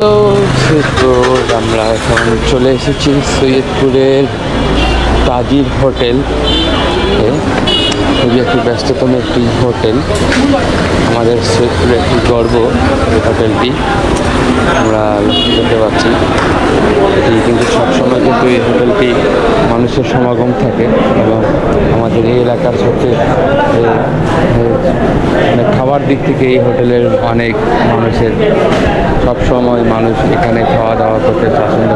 Hello Saidpur আমরা এখন চলে এসেছি সৈয়দপুরের তাজির হোটেল। খুবই একটি ব্যস্ততম একটি হোটেল। আমাদের একটি গর্ব এই হোটেলটি। আমরা লক্ষ্য করতে এটি কিন্তু সবসময় কিন্তু এই হোটেলটি মানুষের সমাগম থাকে এবং আমাদের এই এলাকার এ, মানে খাবার দিক থেকে এই হোটেলের অনেক মানুষের সব সময় মানুষ এখানে খাওয়া দাওয়া করতে আমরা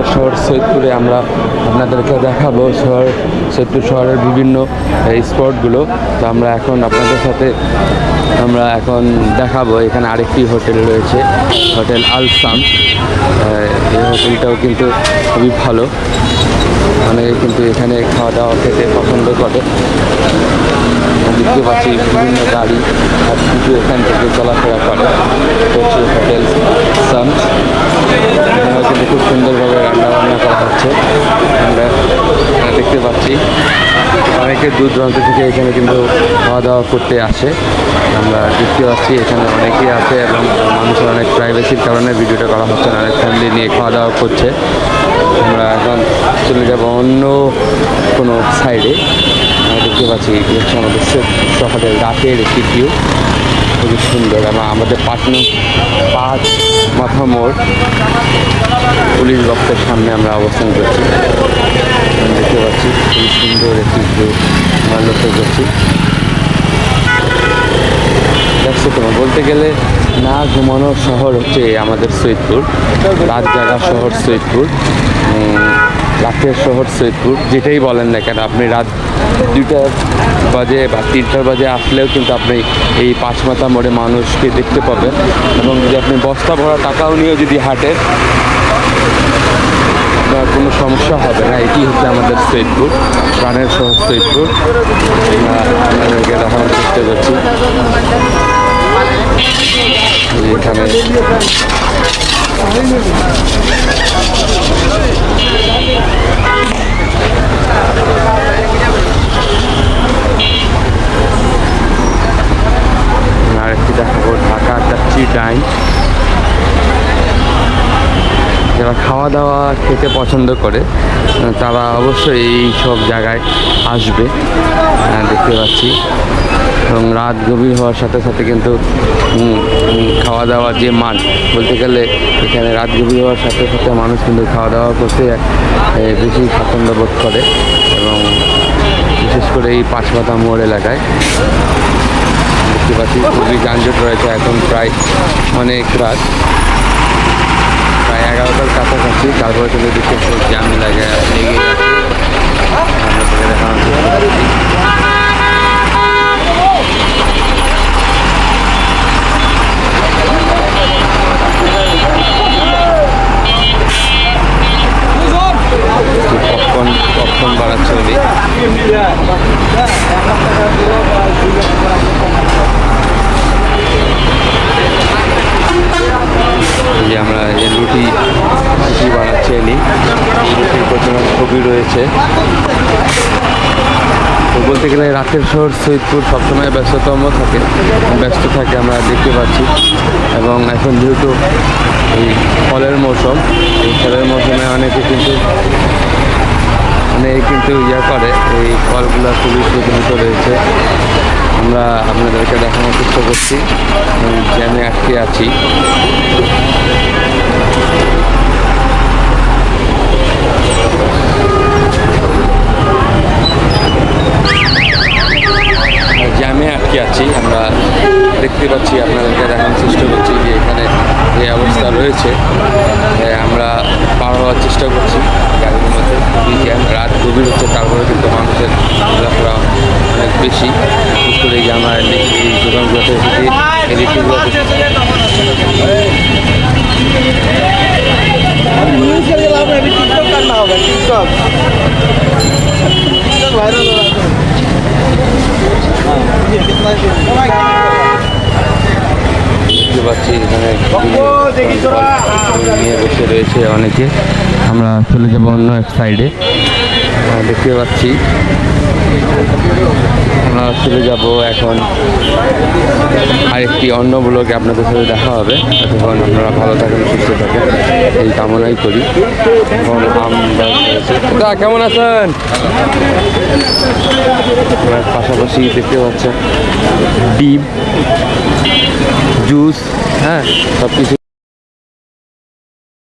রাতের শহর সৈয়দপুরে আমরা আপনাদেরকে দেখাবো শহর, সৈয়দপুর শহরের বিভিন্ন স্পটগুলো। তো আমরা এখন আপনাদের সাথে আমরা এখন দেখাবো। এখানে আরেকটি হোটেল রয়েছে, হোটেল আলসাম। এই হোটেলটাও কিন্তু খুবই ভালো। অনেকে কিন্তু এখানে খাওয়া দাওয়া খেতে পছন্দ করে। দেখতে পাচ্ছি বিভিন্ন গাড়ি আর কিছু এখান থেকে চলাফেরা করে। হচ্ছে হোটেল এখানেও খুব সুন্দরভাবে রান্না বান্না করা হচ্ছে। আমরা দেখতে পাচ্ছি, অনেকে দূর দূরান্ত থেকে এখানে কিন্তু খাওয়া দাওয়া করতে আসে। আমরা দেখতে পাচ্ছি এখানে অনেকেই আছে এবং মানুষের অনেক প্রাইভেসির কারণে ভিডিওটা করা হচ্ছে না, অনেক ফ্যামিলি নিয়ে খাওয়া দাওয়া করছে। আমরা এখন চলে যাব অন্য কোনো সাইডে দেখতে পাচ্ছি আমাদের সে- শহরের রাতের একটি ভিউ খুবই সুন্দর এবং আমাদের পাঁচ নং পাঁচ মাথা মোড় পুলিশ বক্সের সামনে আমরা অবস্থান করছি। দেখতে পাচ্ছি খুবই সুন্দর একটি ভিউ আমরা লক্ষ্য করছি। দেখছ তোমার, বলতে গেলে না ঘুমানোর শহর হচ্ছে আমাদের সৈয়দপুর, রাত জাগা শহর সৈয়দপুর। রাতের শহর সৈয়দপুর, যেটাই বলেন না কেন, আপনি রাত দুইটা বাজে বা তিনটার বাজে আসলেও কিন্তু আপনি এই পাঁচ পাঁচমাথা মোড়ে মানুষকে দেখতে পাবেন। এবং যদি আপনি বস্তা ভরা টাকাও নিয়েও যদি হাঁটেন বা কোনো সমস্যা হবে না। এটি হচ্ছে আমাদের সৈয়দপুর প্রাণের শহর সৈয়দপুর। আমরা আপনাদেরকে দেখানোর চেষ্টা করছি এই এখানে আরেকটি দেখাবো ঢাকা টাচ্ছি ডাইন যারা খাওয়া দাওয়া খেতে পছন্দ করে তারা অবশ্যই এই সব জায়গায় আসবে। আহ, দেখতে পাচ্ছি। এবং রাত গভীর হওয়ার সাথে সাথে কিন্তু খাওয়া দাওয়ার যে মান বলতে গেলে এখানে রাত গভীর হওয়ার সাথে সাথে মানুষ কিন্তু খাওয়া দাওয়া করতে বেশি স্বাচ্ছন্দ্য বোধ করে এবং বিশেষ করে এই পাঁচপাতা মোড় এলাকায়। দেখতে পাচ্ছি খুবই যানজট রয়েছে এখন প্রায় অনেক রাত। প্রায় এগারোটার কাছাকাছি তারপরে চলে দিচ্ছে জ্যাম লাগে আমরা তোকে দেখানোর উনি যে আমরা যে রুটি রুটি বানাচ্ছি এলি। রুটির প্রচলন খুবই রয়েছে। তো বলতে গেলে রাতের শহর সৈয়দপুর সবসময় ব্যস্ততম থাকে। ব্যস্ত থাকে আমরা দেখতে পাচ্ছি। এবং এখন যেহেতু এই ফলের মৌসুম, এই ফলের মৌসুমে অনেকে কিন্তু অনেকে কিন্তু ইয়ে করে, এই ফলগুলো খুবই প্রচলিত রয়েছে। আমরা আপনাদেরকে দেখানোর চেষ্টা করছি। জ্যামে আটকে আছি। জ্যামে আটকে আছি। আমরা দেখতে পাচ্ছি, আপনাদেরকে দেখানোর চেষ্টা করছি যে এখানে যে অবস্থা রয়েছে। আমরা পার হওয়ার চেষ্টা করছি গাড়ির মধ্যে খুবই জ্যাম তো তারপরে কিন্তু মানুষের ঘোরাফেরা অনেক বেশি। করে এই আমার দেখতে পাচ্ছি এখানে নিয়ে বসে রয়েছে অনেকে। আমরা চলে যাব অন্য এক সাইডে দেখতে পাচ্ছি। আমরা চলে যাব এখন আরেকটি অন্য ব্লগে আপনাদের সাথে দেখা হবে। তখন আপনারা ভালো থাকেন সুস্থ থাকেন। এই কামনাই করি। এখন আমরা কেমন আছেন? পাশাপাশি দেখতে পাচ্ছেন ডিম জুস হ্যাঁ। সব কিছু